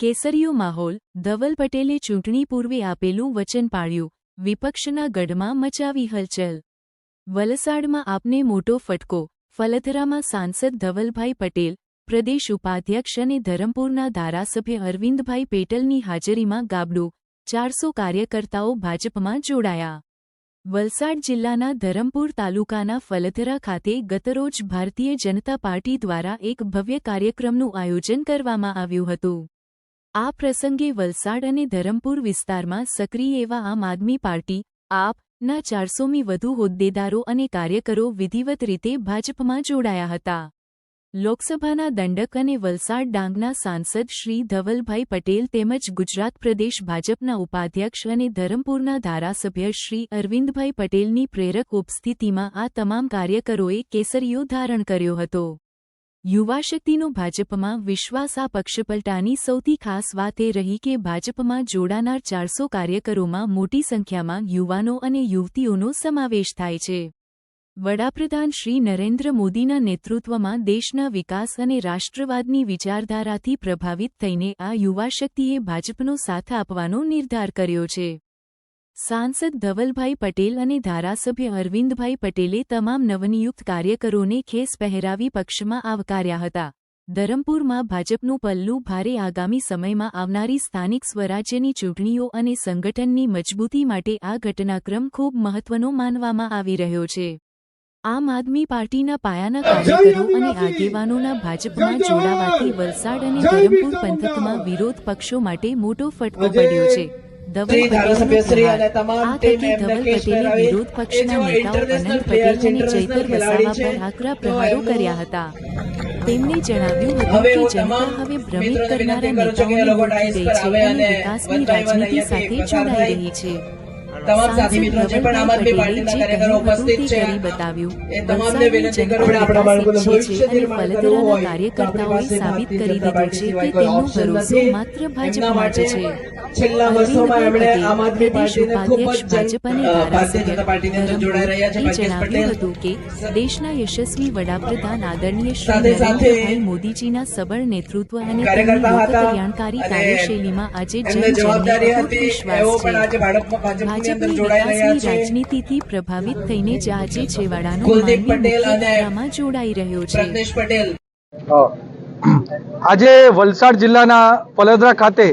કેસરીયો માહોલ, ધવલ પટેલે ચૂંટણી પૂર્વે આપેલું વચન પાળ્યું, વિપક્ષના ગઢમાં મચાવી હલચલ. વલસાડમાં આપને મોટો ફટકો, ફલથરામાં સાંસદ ધવલભાઈ પટેલ, પ્રદેશ ઉપાધ્યક્ષ અને ધરમપુરના ધારાસભ્ય અરવિંદભાઈ પેટલની હાજરીમાં ગાબડું, ચારસો કાર્યકર્તાઓ ભાજપમાં જોડાયા. વલસાડ જિલ્લાના ધરમપુર તાલુકાના ફલથરા ખાતે ગતરોજ ભારતીય જનતા પાર્ટી દ્વારા એક ભવ્ય કાર્યક્રમનું આયોજન કરવામાં આવ્યું હતું. આ પ્રસંગે વલસાડ અને ધરમપુર વિસ્તારમાં સક્રિય એવા આમ આદમી પાર્ટી, આપ, ના ચારસોમી વધુ હોદ્દેદારો અને કાર્યકરો વિધિવત રીતે ભાજપમાં જોડાયા હતા. લોકસભાના દંડક અને વલસાડ ડાંગના સાંસદ શ્રી ધવલભાઈ પટેલ તેમજ ગુજરાત પ્રદેશ ભાજપના ઉપાધ્યક્ષ અને ધરમપુરના ધારાસભ્ય શ્રી અરવિંદભાઈ પટેલની પ્રેરક ઉપસ્થિતિમાં આ તમામ કાર્યકરોએ કેસરીયો ધારણ કર્યો હતો. યુવાશક્તિનો ભાજપમાં વિશ્વાસ આ પક્ષપલટાની સૌથી ખાસ વાત એ રહી કે ભાજપમાં જોડાનાર ચારસો કાર્યકરોમાં મોટી સંખ્યામાં યુવાનો અને યુવતીઓનો સમાવેશ થાય છે. વડાપ્રધાન શ્રી નરેન્દ્ર મોદીના નેતૃત્વમાં દેશના વિકાસ અને રાષ્ટ્રવાદની વિચારધારાથી પ્રભાવિત થઈને આ યુવાશક્તિએ ભાજપનો સાથ આપવાનો નિર્ધાર કર્યો છે. સાંસદ ધવલભાઈ પટેલ અને ધારાસભ્ય અરવિંદભાઈ પટેલે તમામ નવનિયુક્ત કાર્યકરોને ખેસ પહેરાવી પક્ષમાં આવકાર્યા હતા. ધરમપુરમાં ભાજપનું પલ્લું ભારે આગામી સમયમાં આવનારી સ્થાનિક સ્વરાજ્યની ચૂંટણીઓ અને સંગઠનની મજબૂતી માટે આ ઘટનાક્રમ ખૂબ મહત્વનો માનવામાં આવી રહ્યો છે. આમ આદમી પાર્ટીના પાયાના કાર્યકરો અને આગેવાનોના ભાજપમાં જોડાવાથી વલસાડ અને ધરમપુર પંથકમાં વિરોધ પક્ષો માટે મોટો ફટકો પડ્યો છે. ધવલ પટેલનો પ્રહાર. આ તકે ધવલ પટેલે વિરોધ પક્ષના નેતાઓ અનંત પટેલ અને ચૈતર વસાવા પર આકરા પ્રહારો કર્યા હતા. તેમણે જણાવ્યું હતું કે જનતા હવે ભ્રમિત કરનારા નેતાઓને ઓળખી ગઈ છે અને વિકાસની રાજનીતિ સાથે જોડાઈ રહી છે. તમામ સાથી મિત્રો જે પણ આમ આદમી પાર્ટીના કાર્યકરો ઉપસ્થિત છે. એ તમામને વિનંતી કરું છું આપણા બાળકોનું ભવિષ્ય નિર્માણ કરવું હોય કાર્યકર્તાઓએ સાબિત કરી દીધું છે કે તેમનો ભરોસો માત્ર ભાજપમાં જ માટે છે. છેલ્લા વર્ષોમાં એમણે આમ આદમી પાર્ટીને ખૂબ જ ભારતીય જનતા પાર્ટીની અંદર જોડાઈ રહ્યા છે જણાવ્યું પટેલ. હતું કે દેશના યશસ્વી વડાપ્રધાન આદરણીય શ્રી નરેન્દ્રભાઈ મોદીજીના સબળ નેતૃત્વ અને કલ્યાણકારી કાર્યશૈલીમાં આજે જનજનને જવાબદારી હતી. વિશ્વાસ એવો પણ આજે છે અંદર જોડાઈ રહ્યા છે. રાજનીતિથી પ્રભાવિત થઈને જ આજે છેવાડાનો કુલદીપ પટેલ અને જોડાઈ રહ્યો છે. પ્રજ્ઞેશ પટેલ. આજે વલસાડ જિલ્લાના પલદરા ખાતે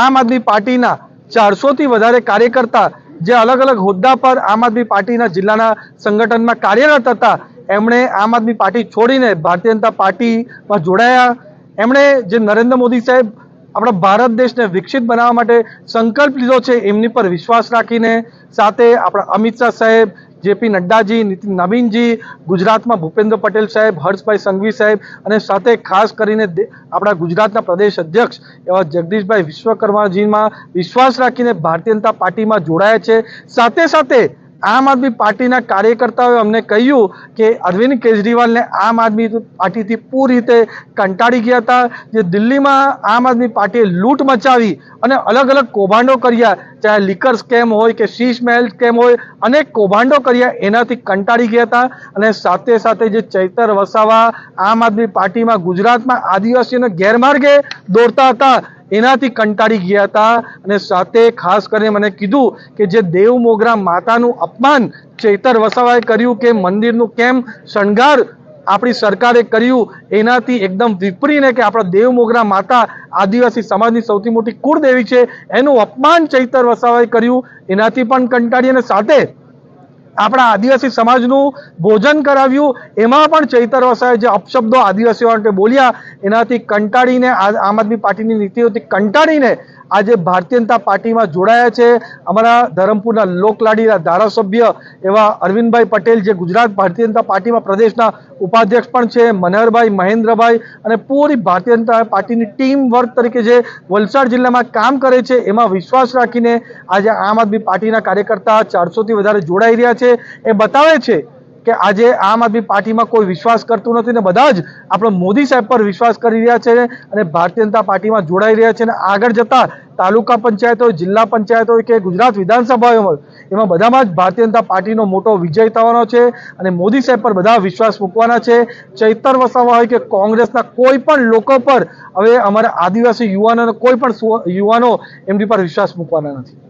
આમ આદમી પાર્ટીના ચારસોથી વધારે કાર્યકર્તા જે અલગ અલગ હોદ્દા પર આમ આદમી પાર્ટીના જિલ્લાના સંગઠનમાં કાર્યરત હતા એમણે આમ આદમી પાર્ટી છોડીને ભારતીય જનતા પાર્ટીમાં જોડાયા. એમણે જે નરેન્દ્ર મોદી સાહેબ આપણા ભારત દેશને વિકસિત બનાવવા માટે સંકલ્પ લીધો છે, એમની પર વિશ્વાસ રાખીને. સાથે આપણા અમિત શાહ સાહેબ, જેપી નડ્ડાજી, નીતિન નવીનજી, ગુજરાતમાં ભૂપેન્દ્ર પટેલ સાહેબ, હર્ષભાઈ સંઘવી સાહેબ અને સાથે ખાસ કરીને આપણા ગુજરાતના પ્રદેશ અધ્યક્ષ એવા જગદીશભાઈ વિશ્વકર્માજીમાં વિશ્વાસ રાખીને ભારતીય જનતા પાર્ટીમાં જોડાયા છે. સાથે સાથે આમ આદમી પાર્ટીના કાર્યકર્તાઓએ અમને કહ્યું કે અરવિંદ કેજરીવાલને આમ આદમી પાર્ટીથી પૂરી રીતે કંટાળી ગયા હતા, જે દિલ્હીમાં આમ આદમી પાર્ટીએ લૂંટ મચાવી અને અલગ અલગ કૌભાંડો કર્યા, ચાહે લિકર સ્કેમ હોય કે શીશ મહેલ સ્કેમ હોય, અનેક કૌભાંડો કર્યા, એનાથી કંટાળી ગયા હતા અને સાથે સાથે જે ચૈતર વસાવા આમ આદમી પાર્ટીમાં ગુજરાતમાં આદિવાસીઓને ગેરમાર્ગે દોરતા હતા એનાથી કંટાળી ગયા હતા અને સાથે ખાસ કરીને મને કીધું કે જે દેવ મોગરા માતાનું અપમાન ચૈતર વસાવાએ કર્યું કે મંદિરનું કેમ શણગાર આપણી સરકારે કર્યું, એનાથી એકદમ વિપરીને કે આપણા દેવ મોગરા માતા આદિવાસી સમાજની સૌથી મોટી કુળદેવી છે, એનું અપમાન ચૈતર વસાવાએ કર્યું, એનાથી પણ કંટાળી અને સાથે આપણા આદિવાસી સમાજનું ભોજન કરાવ્યું. એમાં પણ ચૈતર વસાએ જે અપશબ્દો આદિવાસીઓ માટે બોલ્યા, એનાથી કંટાળીને આમ આદમી પાર્ટીની નીતિઓથી કંટાળીને આજે ભારતીય જનતા પાર્ટીમાં જોડાયા છે. અમારા ધરમપુરના લોકલાડીના ધારાસભ્ય એવા અરવિંદભાઈ પટેલ, જે ગુજરાત ભારતીય જનતા પાર્ટીમાં પ્રદેશના ઉપાધ્યક્ષ પણ છે, મનહરભાઈ, મહેન્દ્રભાઈ અને પૂરી ભારતીય જનતા પાર્ટીની ટીમ વર્ક તરીકે જે વલસાડ જિલ્લામાં કામ કરે છે, એમાં વિશ્વાસ રાખીને આજે આમ આદમી પાર્ટીના કાર્યકર્તા ચારસોથી વધારે જોડાઈ રહ્યા છે. એ બતાવે છે કે આજે આમ આદમી પાર્ટીમાં કોઈ વિશ્વાસ કરતું નથી ને બધા જ આપણો મોદી સાહેબ પર વિશ્વાસ કરી રહ્યા છે અને ભારતીય જનતા પાર્ટીમાં જોડાઈ રહ્યા છે અને આગળ જતા તાલુકા પંચાયત હોય જિલ્લા પંચાયત હોય કે ગુજરાત વિધાનસભા હોય, એમાં બધામાં જ ભારતીય જનતા પાર્ટીનો મોટો વિજય થવાનો છે અને મોદી સાહેબ પર બધા વિશ્વાસ મૂકવાના છે. ચૈતર વસાવા હોય કે કોંગ્રેસના કોઈ પણ લોકો પર હવે અમારા આદિવાસી યુવાનોને કોઈ પણ યુવાનો એમની પર વિશ્વાસ મૂકવાના નથી.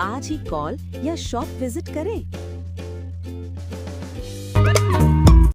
आज ही कॉल या शॉप विजिट करें